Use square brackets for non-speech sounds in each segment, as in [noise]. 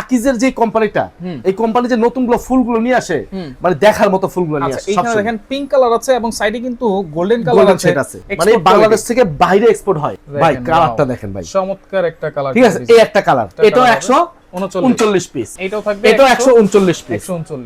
আকিজের যে কোম্পানিটা এই কোম্পানি যে নতুনগুলো ফুলগুলো নিয়ে আসে মানে দেখার মতো ফুলগুলো নিয়ে আচ্ছা আসে এইখানে দেখেন পিঙ্ক কালার আছে এবং সাইডে কিন্তু গোল্ডেন কালার আছে। মানে বাংলাদেশ থেকে বাইরে এক্সপোর্ট হয়। ভাই কালারটা দেখেন ভাই। চমৎকার একটা কালার ঠিক আছে এই একটা কালার এটা colour একশো উনচল্লিশ। উনচল্লিশ পিস এইটাও থাকবে এটাও একশো উনচল্লিশ পিস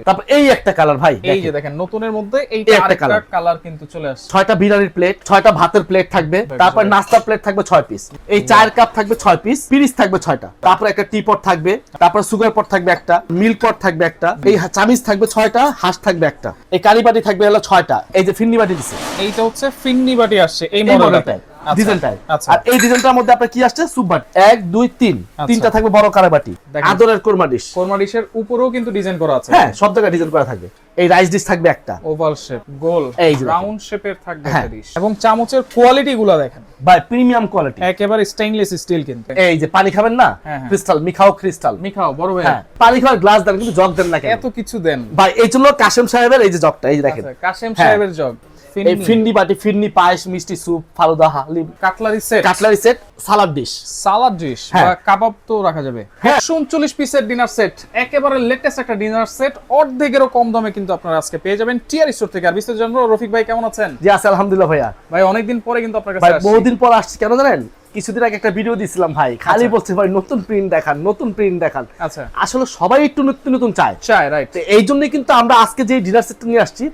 তারপর এই একটা কালার ভাই এই যে দেখেন। দেখেন নতুনের মধ্যে এই একটা আরেকটা কালার। কিন্তু চলে আসছে। ছয়টা বিরিয়ানির প্লেট ছয়টা ভাতের প্লেট থাকবে। তারপর নাস্তার প্লেট থাকবে ছয় পিস এই চার কাপ থাকবে ছয় পিস পিরিস থাকবে ছয়টা। তারপর একটা টি পট থাকবে তারপর সুগার পট থাকবে একটা মিল্ক পট থাকবে একটা এই চামিচ থাকবে ছয়টা হাঁস থাকবে একটা। এই কারি বাটি থাকবে হলো ছয়টা। এই যে ফিন্নি বাটি দিছে। এইটা হচ্ছে ফিন্নি বাটি আসছে এই এই মডেলটা মডেলটা ডিজাইনটাই আচ্ছা। আর এই ডিজাইনটার মধ্যে আপনার কি আসছে? সুপ বাটি। এক দুই তিন। আচ্ছা। তিনটা থাকবে বড় কারা বাটি। দেখেন। আদরের কোরমা ডিশ। কোরমা ডিশের উপরেও কিন্তু ডিজাইন করা আছে। হ্যাঁ সব জায়গায় ডিজাইন করা থাকবে। এই রাইস ডিশ থাকবে একটা। ওভাল শেপ গোল। রাউন্ড শেপের থাকবে হ্যাঁ। একটা ডিশ। এবং চামচের কোয়ালিটি গুলো দেখেন। বাই প্রিমিয়াম কোয়ালিটি। একেবারে স্টেইনলেস স্টিল কিন্তু। এই যে পানি খাবেন না? হ্যাঁ, হ্যাঁ। Crystal মিখাও crystal. মিখাও বড় ভাই পানি খাওয়ার গ্লাস দেন কিন্তু জগ দেন না কেন? এত কিছু দেন। ভাই এই জন্য কাশেম সাহেবের এই যে জগটা এই যে দেখেন। আচ্ছা, কাশেম। সাহেবের জগ। এই ফিন্ডি বাটি পায়েস মিষ্টি স্যুপ ফালুদা Halim cutlery set cutlery set salad dish salad dish হ্যাঁ। বা কাবাব তো রাখা যাবে। হ্যাঁ। একশো উনচল্লিশ পিসের ডিনার সেট একেবারে লেটেস্ট একটা ডিনার সেট অর্ধেকেরও কম দামে কিন্তু আপনারা আজকে পেয়ে যাবেন টিআর স্টোর থেকে। আর বিস্তারিত জানব রফিক ভাই কেমন আছেন? জি আছে আলহামদুলিল্লাহ ভাইয়া। ভাই অনেকদিন পরে কিন্তু আপনার কাছে আসছি। বহুদিন পর আসছি কেন জানেন? কিছুদিন আগে একটা ভিডিও দিছিলাম ভাই। খালি আচ্ছা। বলছে ভাই নতুন প্রিন্ট দেখান নতুন প্রিন্ট দেখান। আচ্ছা। আসলে সবাই একটু নতুন নতুন চায়। চায় রাইট তো এই জন্যই কিন্তু আমরা আজকে যে ডিনার সেট নিয়ে আসছি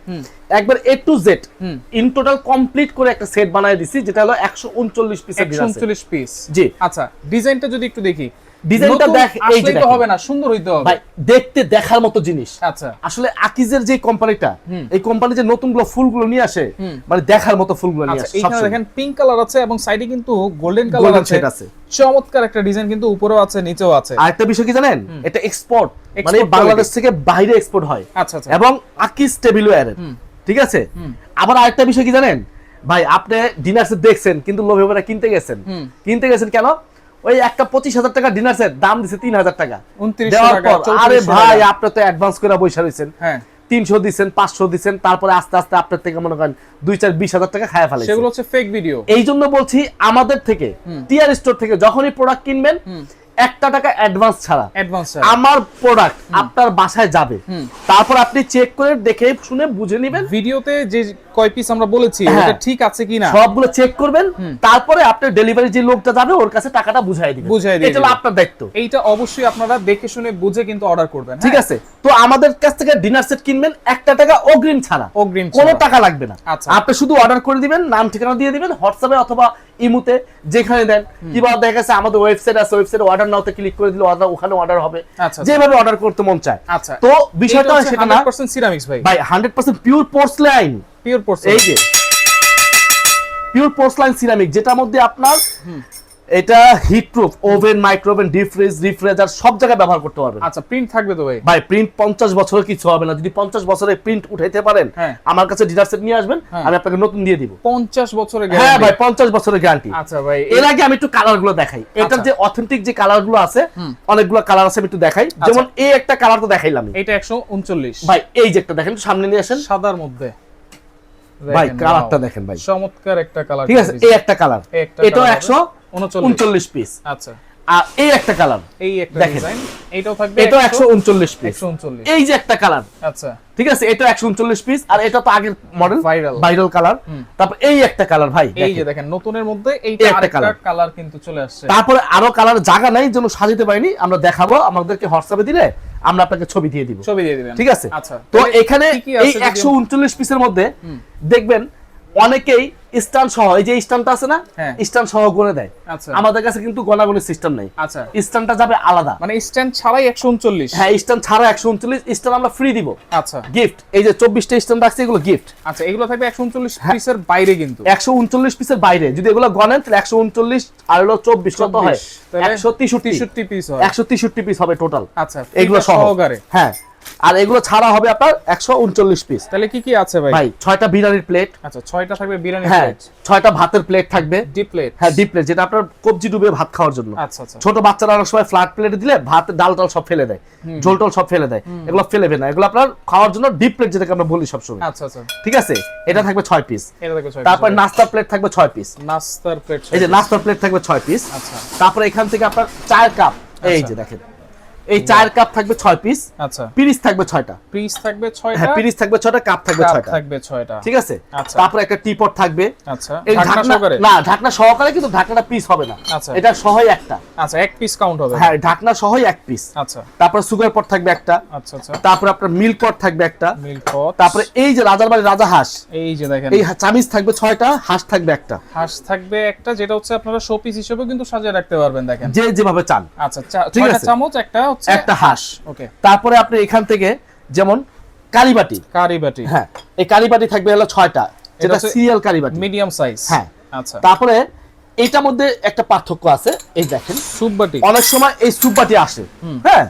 একবার A to Z. In total complete করে একটা সেট বানায় দিছি যেটা হলো একশো উনচল্লিশ পিসের একশো ডিনার সেট উনচল্লিশ পিস জি। আচ্ছা ডিজাইনটা যদি একটু দেখি ডিজাইনটা দেখ এই যে। হবে না সুন্দর হইতে হবে। ভাই দেখতে দেখার মতো জিনিস। আচ্ছা। আসলে আকিজের যে কোম্পানিটা এই কোম্পানি যে নতুনগুলো ফুলগুলো নিয়ে আসে মানে দেখার মতো ফুলগুলো নিয়ে আচ্ছা আসে এইখানে দেখেন পিঙ্ক কালার আছে এবং সাইডে কিন্তু গোল্ডেন কালার আছে। চমৎকার একটা ডিজাইন কিন্তু উপরেও আছে নিচেও আছে। আরেকটা বিষয় কি জানেন? এটা এক্সপোর্ট মানে বাংলাদেশ থেকে বাইরে এক্সপোর্ট হয়। আচ্ছা আচ্ছা। এবং আকিজ ঠিক আছে? আবার আরেকটা বিষয় কি জানেন? ভাই আপনি ডিনার দেখছেন কিন্তু লোভে কিনতে গেছেন। কিনতে গেছেন কেন? ওই একটা পঁচিশ হাজার টাকা ডিনার সেট দাম দিছে তিন হাজার টাকা। দেওয়ার পর, আরে ভাই। আপনি তো অ্যাডভান্স করে বৈশা রয়েছেন। হ্যাঁ। তিনশো দিচ্ছেন পাঁচশো দিচ্ছেন তারপরে আস্তে আস্তে আপনার থেকে মনে করেন দুই চার বিশ হাজার টাকা খায় ফেলে সেগুলো হচ্ছে ফেক ভিডিও এই জন্য বলছি আমাদের থেকে টিআর স্টোর থেকে যখনই প্রোডাক্ট কিনবেন একটা টাকা অ্যাডভান্স ছাড়া। অ্যাডভান্স আমার প্রোডাক্ট আপনার বাসায় যাবে। তারপর আপনি চেক করে দেখে শুনে বুঝে নেবেন। ভিডিওতে যে কয় পিস আমরা বলেছি হ্যাঁ। ওটা ঠিক আছে কিনা? সবগুলো চেক করবেন। তারপরে আপনার ডেলিভারি যে লোকটা যাবে ওর কাছে টাকাটা বুঝাই দিবেন। বুঝাই দিয়ে এটা আপনার দায়িত্ব। এইটা অবশ্যই আপনারা দেখে শুনে বুঝে কিন্তু অর্ডার করবেন ঠিক হ্যাঁ? আছে। তো আমাদের কাছ থেকে ডিনার সেট কিনবেন একটা টাকা অগ্রিম ছাড়া। অগ্রিম কোনো টাকা লাগবে না। আচ্ছা। আপনি শুধু অর্ডার করে দিবেন নাম ঠিকানা দিয়ে দিবেন হোয়াটসঅ্যাপে অথবা ইমুতে যেখানে দেন কিংবা দেখা গেছে আমাদের ওয়েবসাইট আছে ওয়েবসাইটে অর্ডার নাওতে ক্লিক করে দিলে অর্ডার ওখানে অর্ডার হবে। আচ্ছা। যেভাবে অর্ডার করতে মন চায়। আচ্ছা তো বিষয়টা সেটা না। 100% সিরামিক্স ভাই। ভাই hundred percent pure porcelain pure porcelain এই যে পিওর পোর্সলাইন সিরামিক যেটার মধ্যে আপনার এটা heat proof oven micro oven deep fridge refrigerator সব জায়গায় ব্যবহার করতে পারবেন। আচ্ছা প্রিন্ট থাকবে তো ভাই? ভাই প্রিন্ট পঞ্চাশ বছরের কিছু হবে না। যদি পঞ্চাশ বছরের প্রিন্ট উঠাইতে পারেন হ্যাঁ। আমার কাছে ডিনার সেট নিয়ে আসবেন হ্যাঁ। আমি আপনাকে নতুন দিয়ে দিব। 50 বছরের গ্যারান্টি হ্যাঁ ভাই পঞ্চাশ বছরের গ্যারান্টি আচ্ছা ভাই এর আগে আমি একটু কালারগুলো দেখাই। এটার আচ্ছা। যে অথেন্টিক যে কালারগুলো আছে অনেকগুলো কালার আছে আমি একটু দেখাই। যেমন এই একটা কালার তো দেখাইলাম। এটা 139 ভাই এই যে একটা দেখেন সামনে নিয়ে আসেন। সাদার মধ্যে। ভাই কালারটা দেখেন ভাই। চমৎকার একটা কালার ঠিক আছে এই একটা কালার এটাও colour একশো উনচল্লিশ। পিস আচ্ছা। আর এই একটা কালার এই একটা দেখেন। ডিজাইন এটাও থাকবে একশো উনচল্লিশ পিস 139 এই যে একটা কালার আচ্ছা। ঠিক আছে? এটা একশো উনচল্লিশ পিস আর এটা তো আগের মডেল Viral। ভাইরাল কালার তারপর এই একটা কালার ভাই এই যে দেখেন। নতুনের মধ্যে এইটা আরেকটা কালার কিন্তু চলে আসছে। তারপরে আরও কালার জায়গা নাই যেন সাজাতে পারিনি আমরা দেখাবো আমাদেরকে হোয়াটসঅ্যাপে দিলে আমরা আপনাকে ছবি দিয়ে দিব। ছবি দিয়ে দিবেন। ঠিক আছে? আচ্ছা। তো এখানে এই যদি- একশো উনচল্লিশ পিসের মধ্যে দেখবেন অনেকেই স্ট্যান্ড সহ এই যে স্ট্যান্ডটা আছে না হ্যাঁ। স্ট্যান্ড সহ গনে দেয়। আচ্ছা। আমাদের কাছে কিন্তু গনাগনির সিস্টেম নেই। আচ্ছা। স্ট্যান্ডটা যাবে আলাদা। মানে স্ট্যান্ড ছাড়াই 139 হ্যাঁ স্ট্যান্ড ছাড়া একশো উনচল্লিশ স্ট্যান্ড আমরা ফ্রি দিব। আচ্ছা। গিফট এই যে চব্বিশটা স্ট্যান্ড রাখছে এগুলো গিফট আচ্ছা এগুলো থাকবে 139 হ্যাঁ। পিসের বাইরে কিন্তু। একশো উনচল্লিশ পিসের বাইরে। যদি এগুলো গনেন তাহলে একশো উনচল্লিশ আর হলো চব্বিশ কত হয়? 24 একশো তেষট্টি। 63 পিস হয়। একশো তেষট্টি পিস হবে টোটাল আচ্ছা এগুলো সহকারে। হ্যাঁ। আর এগুলো ছাড়া হবে আপনার একশো উনচল্লিশ পিস তাহলে কি কি আছে ভাই? ভাই ছয়টা বিরিয়ানির প্লেট আচ্ছা ছয়টা থাকবে বিরিয়ানি হ্যাঁ প্লেট ছয়টা ভাতের প্লেট থাকবে। ডিপ প্লেট হ্যাঁ ডিপ প্লেট যেটা আপনার কবজি ডুবে ভাত খাওয়ার জন্য। আচ্ছা আচ্ছা। ছোট বাচ্চারা অনেক সময় ফ্ল্যাট প্লেটে দিলে ভাত ডাল টাল সব ফেলে দেয়। ঝোল টোল সব ফেলে দেয়। এগুলো ফেলেবে না। এগুলো আপনার খাওয়ার জন্য ডিপ প্লেট যেটাকে আমরা বলি সবসময়। আচ্ছা আচ্ছা। ঠিক আছে? এটা থাকবে ছয় পিস এটা থাকবে ছয় তারপর নাস্তার প্লেট থাকবে ছয় পিস নাস্তার প্লেট এই যে নাস্তার প্লেট থাকবে ছয় পিস আচ্ছা। তারপরে এখান থেকে আপনার চায়ের কাপ এই যে দেখেন। এই চার কাপ থাকবে ছয় পিস আচ্ছা। পিরিচ থাকবে ছয়টা। পিস থাকবে ছয়টা? হ্যাঁ পিরিচ থাকবে ছয়টা কাপ থাকবে কাপ ছয়টা। থাকবে ছয়টা। ঠিক আছে? আচ্ছা। তারপরে একটা টিপট থাকবে। আচ্ছা। এই ঢাকনা সহকারে? না ঢাকনা সহকারে কিন্তু ঢাকনাটা পিস হবে না। আচ্ছা। এটা সহই একটা। আচ্ছা এক পিস কাউন্ট হবে। হ্যাঁ ঢাকনা সহই এক পিস আচ্ছা। তারপর সুগার পট থাকবে একটা। আচ্ছা আচ্ছা। তারপর আপনার মিল্ক পট থাকবে একটা। মিল্ক পট তারপরে এই যে রাজার বাড়ি রাজা হাঁস এই যে দেখেন। এই চামিচ থাকবে ছয়টা হাঁস থাকবে একটা। হাঁস থাকবে একটা যেটা হচ্ছে আপনারা শোপিস হিসেবে কিন্তু সাজিয়ে রাখতে পারবেন দেখেন। যে যেভাবে চান। আচ্ছা ঠিক ছয়টা আছে। চামচ একটা একটা হাঁস। ওকে। তারপরে আপনি এখান থেকে যেমন কারিবাটি। কারি বাটি হ্যাঁ এই কারিবাটি থাকবে হলো ছয়টা। যেটা সিরিয়াল কারিবাটি। Medium size. হ্যাঁ। আচ্ছা। তারপরে এটার মধ্যে একটা পার্থক্য আছে এই দেখেন। স্যুপ বাটি অনেক সময় এই স্যুপ বাটি আসে হ্যাঁ?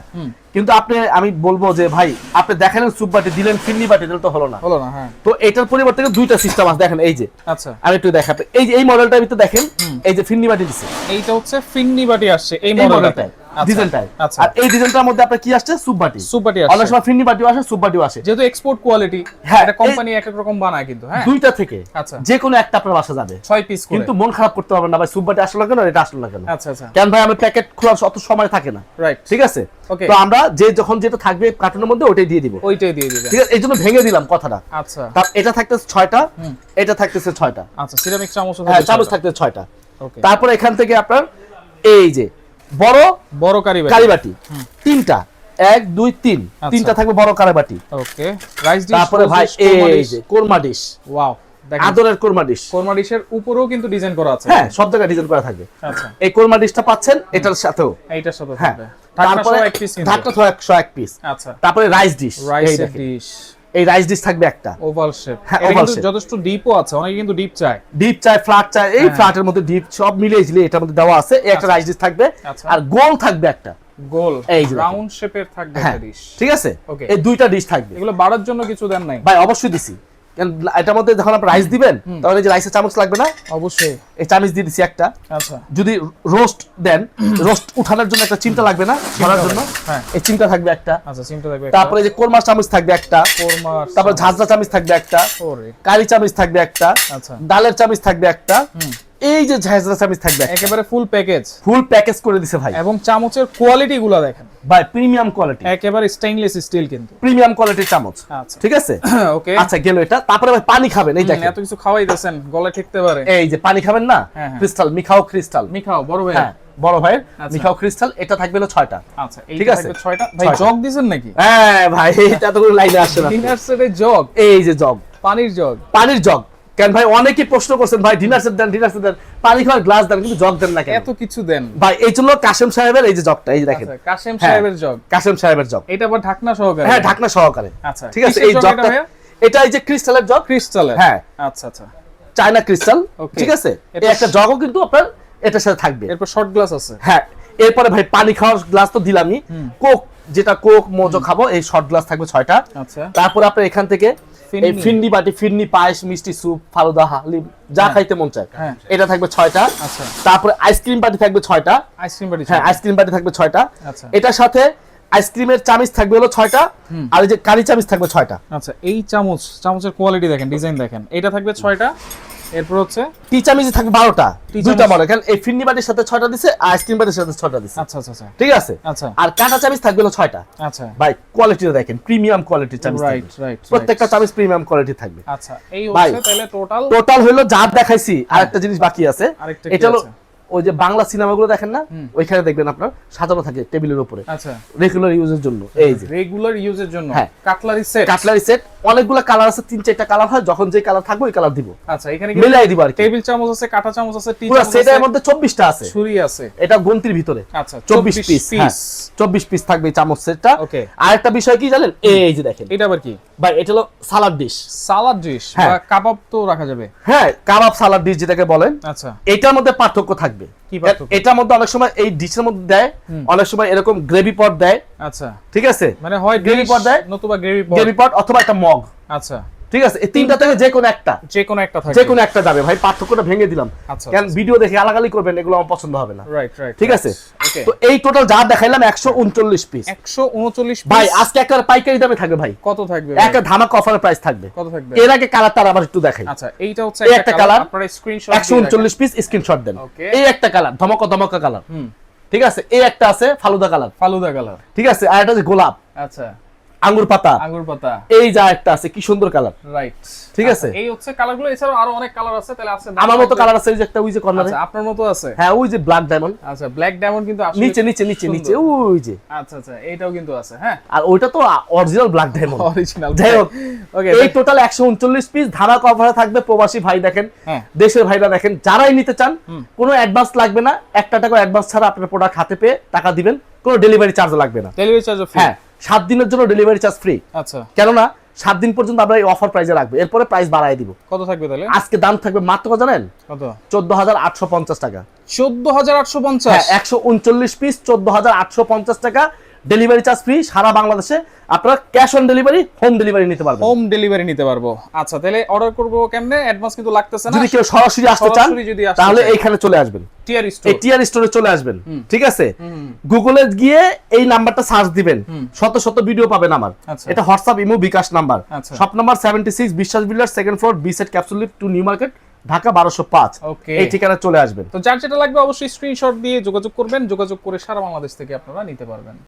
কিন্তু আপনি আমি বলব যে ভাই আপনি দেখালেন স্যুপ বাটি দিলেন ফিন্নি বাটি দিলে তো হলো না। হলো না হ্যাঁ। তো এটার পরিবর্তে দুইটা সিস্টেম আছে দেখেন এই যে। আচ্ছা। আমি একটু দেখাতে এই যে এই মডেলটার ভিতরে দেখেন এই যে ফিন্নি বাটি দিছে। এইটা হচ্ছে ফিন্নি বাটি আসছে এই এই মডেলটাতে আচ্ছা। আর এই ডিজাইনটার মধ্যে আপনার কি আসছে? স্যুপ বাটি। স্যুপ বাটি অনেক সময় ফিন্নি বাটিও আসে স্যুপ বাটিও আসে। যেহেতু এক্সপোর্ট কোয়ালিটি এটা কোম্পানি এক এক রকম বানায় কিন্তু হ্যাঁ। দুইটা থেকে। আচ্ছা। যে কোনো একটা আপনার বাসা যাবে। ছয় পিস করে। কিন্তু মন খারাপ করতে হবে না ভাই স্যুপ বাটি আসলো কেন এটা আসলো না কেন? আচ্ছা আচ্ছা। কেন ভাই আমার প্যাকেট খোলার অত সময় থাকে না। রাইট ঠিক আছে. তো আমরা যে যখন যেটা থাকবে কার্টুনের মধ্যে ওটাই দিয়ে দিব। ওইটাই দিয়ে দিবেন। ঠিক আছে? এই জন্য ভেঙে দিলাম কথাটা। আচ্ছা। তার এটা থাকতেছে ছয়টা এটা থাকতেছে ছয়টা। আচ্ছা সিরামিক চামচ হ্যাঁ চামচ থাকতেছে ছয়টা। ওকে তারপর এখান থেকে আপনার এই যে বড় বড় কারি বাটি কারিবাটি তিনটা। এক দুই তিন। তিনটা থাকবে বড় কারিবাটি। ওকে। রাইস ডিশ তারপরে ভাই এই যে কোরমা ডিশ। ওয়াও আদরের কোরমা ডিশ। কোরমা ডিশের উপরেও কিন্তু ডিজাইন করা আছে। হ্যাঁ সব জায়গায় ডিজাইন করা থাকবে আচ্ছা। এই কোরমা ডিশটা পাচ্ছেন এটার সাথেও। এইটার সাথে হ্যাঁ তারপরে ঢাকনা সহ একশো এক পিস আচ্ছা। তারপরে রাইস ডিশ। Rice dish. এই রাইস ডিশ থাকবে একটা। ওভাল শেপ হ্যাঁ, ওভাল শেপ যথেষ্ট ডিপও আছে অনেকে কিন্তু ডিপ চায়। ডিপ চায় ফ্ল্যাট চায় এই হ্যাঁ। ফ্ল্যাটের মধ্যে ডিপ সব মিলিয়ে ঝিলিয়ে এটার মধ্যে দেওয়া আছে। এই একটা রাইস ডিশ থাকবে। আচ্ছা। আর গোল থাকবে একটা। গোল। এই। রাউন্ড শেপের থাকবে হ্যাঁ একটা ডিশ ঠিক আছে. এই দুইটা ডিশ থাকবে। এগুলো বাড়ার জন্য কিছু দেন নাই। ভাই অবশ্যই দিছি। এটার মধ্যে যখন আপনি রাইস দিবেন তাহলে যে রাইসের চামচ লাগবে না? অবশ্যই। এই চামচ দিয়ে দিছি একটা। আচ্ছা। যদি রোস্ট দেন রোস্ট উঠানোর জন্য একটা চিন্তা লাগবে না? ধরার জন্য? হ্যাঁ। এই চিন্তা থাকবে একটা। আচ্ছা চিমটা থাকবে তারপরে যে কোরমা চামচ থাকবে একটা। কোরমা তারপরে ঝাঁঝরা চামচ থাকবে একটা। ওরে। কারি চামচ থাকবে একটা। আচ্ছা। ডালের চামচ থাকবে একটা। এই যে ঝাঁঝরা চামচ থাকবে। একেবারে ফুল প্যাকেজ ফুল প্যাকেজ করে দিছে ভাই। এবং চামচের কোয়ালিটি গুলো দেখেন। ভাই প্রিমিয়াম কোয়ালিটি একেবারে স্টেইনলেস স্টিল কিন্তু। প্রিমিয়াম কোয়ালিটির চামচ। আচ্ছা। ঠিক আছে? [coughs] ওকে আচ্ছা গেল এটা। তারপরে ভাই পানি খাবেন এই দেখেন। এত কিছু খাওয়াই দিয়েছেন গলা ঠিকতে পারে। এই যে পানি খাবেন না। ক্রিস্টাল মিখাও ক্রিস্টাল মিখাও বড় ভাই হ্যাঁ বড় আচ্ছা। মিখাও ক্রিস্টাল এটা থাকবে হলো ছয়টা। আচ্ছা ঠিক আছে। ছয়টা। ভাই জগ দিছেন নাকি? হ্যাঁ ভাই এটা তো কোনো লাইনে আসছে না। সেটে জগ এই যে জগ পানির জগ পানির জগ কেন ভাই অনেকেই প্রশ্ন করছেন ভাই ডিনার সেট দেন ডিনার সেট দেন পানি খাওয়ার গ্লাস দেন কিন্তু জগ দেন না কেন? এত কিছু দেন। ভাই এই জন্য কাশেম সাহেবের এই যে জগটা এই যে দেখেন। আচ্ছা কাশেম হ্যাঁ। সাহেবের জগ। কাশেম সাহেবের জগ। এটা আবার ঢাকনা সহকারে? হ্যাঁ ঢাকনা সহকারে। আচ্ছা ঠিক আছে এই জগ জগটা এটা? এই যে ক্রিস্টালের জগ। ক্রিস্টালের। হ্যাঁ। আচ্ছা আচ্ছা। চায়না ক্রিস্টাল ঠিক আছে? এটা- একটা জগও কিন্তু আপনার এটার সাথে থাকবে। এরপর শর্ট গ্লাস আছে। হ্যাঁ এরপরে ভাই পানি খাওয়ার গ্লাস তো দিলামই। কোক যেটা কোক মোজো খাব এই শর্ট গ্লাস থাকবে ছয়টা। আচ্ছা। তারপরে আপনার এখান থেকে। এই ফিন্নি বাটি ফিন্নি পায়েস মিষ্টি স্যুপ ফালুদা হালিম যা খাইতে মন চায়। হ্যাঁ। এটা থাকবে ছয়টা। আচ্ছা। তারপরে আইসক্রিম বাটি থাকবে ছয়টা। আইসক্রিম বাটি হ্যাঁ আইসক্রিম বাটি থাকবে ছয়টা। আচ্ছা। এটার সাথে আইসক্রিমের চামচ থাকবে হলো ছয়টা আর এই যে কারি চামচ থাকবে ছয়টা। আচ্ছা এই চামচ চামচের কোয়ালিটি দেখেন ডিজাইন দেখেন। এটা থাকবে ছয়টা। এরপর হচ্ছে? টি চামিচ থাকবে বারোটা। টি দুইটা চামচ। মডেল কারণ এই ফিন্নি বাটির সাথে ছয়টা দিছে আর বাটির সাথে ছয়টা দিছে। আচ্ছা আচ্ছা আচ্ছা। ঠিক আছে? আচ্ছা। আর কাঁটা চামিচ থাকবে হলো ছয়টা। আচ্ছা। ভাই কোয়ালিটিটা দেখেন প্রিমিয়াম কোয়ালিটি চামিচ রাইট রাইট প্রত্যেকটা চামিচ প্রিমিয়াম কোয়ালিটি থাকবে। আচ্ছা এই হচ্ছে তাহলে টোটাল টোটাল হলো যা দেখাইছি আরেকটা জিনিস বাকি আছে। এটা হলো আছে? ওই যে বাংলা সিনেমাগুলো দেখেন না ওইখানে দেখবেন আপনার সাজানো থাকে টেবিলের উপরে। আচ্ছা। রেগুলার ইউজের জন্য এই যে। রেগুলার ইউজের জন্য? হ্যাঁ। কাটলারি সেট কাটলারি সেট অনেকগুলো কালার আছে তিন চারটা কালার হয় যখন যে কালার থাকবে ওই কালার দিব। আচ্ছা এখানে মিলাই দিব আর টেবিল চামচ আছে কাটা চামচ আছে টি পুরো সেটের মধ্যে চব্বিশটা আছে। ছুরি আছে। এটা গন্তির ভিতরে। আচ্ছা চব্বিশ পিস পিস চব্বিশ পিস থাকবে এই চামচ সেটটা ওকে আর একটা বিষয় কি জানেন? এই যে দেখেন। এটা আবার কি? ভাই এটা হলো সালাদ ডিশ সালাদ ডিশ হ্যাঁ। বা কাবাব তো রাখা যাবে? হ্যাঁ কাবাব সালাদ ডিশ যেটাকে বলেন। আচ্ছা। এটার মধ্যে পার্থক্য থাকবে। কি পার্থক্য? এটার মধ্যে অনেক সময় এই ডিশের মধ্যে দেয় অনেক সময় এরকম গ্রেভি পট দেয়। আচ্ছা। ঠিক আছে? মানে হয় গ্রেভি পট দেয়? নতুবা গ্রেভি পট গ্রেভি পট অথবা একটা মগ আচ্ছা। ঠিক আছে? এই তিনটা থেকে যে কোনো একটা। যে কোনো একটা থাকে যে কোনো একটা যাবে। ভাই পার্থক্যটা ভেঙে দিলাম। আচ্ছা, কেন? ভিডিও দেখে আলাগালি করবেন এগুলো আমার পছন্দ হবে না। রাইট রাইট ঠিক আছে? তো এই টোটাল যা দেখাইলাম একশো উনচল্লিশ পিস 139 ভাই আজকে একটা পাইকারি দামে থাকবে ভাই। কত থাকবে একটা ধামাক অফারের প্রাইস থাকবে। কত থাকবে? এর আগে কালার তার আবার একটু দেখাই। আচ্ছা এইটা হচ্ছে একটা কালার আপনারা স্ক্রিনশট একশো উনচল্লিশ পিস স্ক্রিনশট দেন. এই একটা কালার ধমকা ধমকা কালার হুম। ঠিক আছে? এই একটা আছে ফালুদা কালার ফালুদা কালার ঠিক আছে? আর একটা আছে গোলাপ। আচ্ছা। আঙ্গুর পাতা। আঙ্গুর পাতা। এই যা একটা আছে কি সুন্দর কালার রাইট ঠিক আছে। এই হচ্ছে কালারগুলো এছাড়াও আরও অনেক কালার আছে তাহলে আছে আমার মতো কালার আছে ওই যে একটা ওই যে কর্নারে আচ্ছা আপনার মতো আছে? হ্যাঁ ওই যে ব্ল্যাক ডায়মন্ড আচ্ছা ব্ল্যাক ডায়মন্ড কিন্তু আসলে নিচে নিচে নিচে নিচে ওই যে। আচ্ছা আচ্ছা এইটাও কিন্তু আছে হ্যাঁ? আর ওইটা তো অরিজিনাল ব্ল্যাক ডায়মন্ড অরিজিনাল যাই হোক ওকে এই টোটাল একশো উনচল্লিশ পিস ধারা কভারে থাকবে প্রবাসী ভাই দেখেন হ্যাঁ। দেশের ভাইরা দেখেন যারাই নিতে চান কোনো অ্যাডভান্স লাগবে না একটা টাকা অ্যাডভান্স ছাড়া আপনার প্রোডাক্ট হাতে পেয়ে টাকা দিবেন কোনো ডেলিভারি চার্জ লাগবে না। ডেলিভারি চার্জ ফ্রি হ্যাঁ সাত দিনের জন্য ডেলিভারি চার্জ ফ্রি আচ্ছা। কেননা সাত দিন পর্যন্ত আমরা এই অফার প্রাইসে রাখব। এরপরে প্রাইস বাড়ায় দিব। কত থাকবে তাহলে? আজকে দাম থাকবে মাত্র কত জানেন? কত? চোদ্দ হাজার আটশো পঞ্চাশ টাকা। চোদ্দ হাজার আটশো হ্যাঁ পঞ্চাশ একশো উনচল্লিশ পিস চোদ্দ হাজার আটশো পঞ্চাশ টাকা। ডেলিভারি চার্জ ফ্রি সারা বাংলাদেশে আপনারা cash on delivery home delivery নিতে পারবেন। হোম ডেলিভারি নিতে পারব। আচ্ছা তাহলে অর্ডার করব কেমনে? অ্যাডভান্স কিন্তু লাগতেছে না। যদি কেউ সরাসরি আসতে চান যদি তাহলে। এইখানে চলে আসবেন। টিয়ার স্টোরে চলে আসবেন। ঠিক আছে? গুগলে গিয়ে এই নাম্বারটা সার্চ দিবেন। শত শত ভিডিও পাবেন আমার। আচ্ছা। এটা WhatsApp imo bKash number. Shop number seventy six Biswas builder second floor B set capsule to New Market Dhaka বারোশো পাঁচ। এই ঠিকানা চলে আসবেন। তো যার যেটা লাগবে অবশ্যই স্ক্রিনশট দিয়ে যোগাযোগ করবেন। যোগাযোগ করে সারা বাংলাদেশ থেকে আপনারা নিতে পারবেন।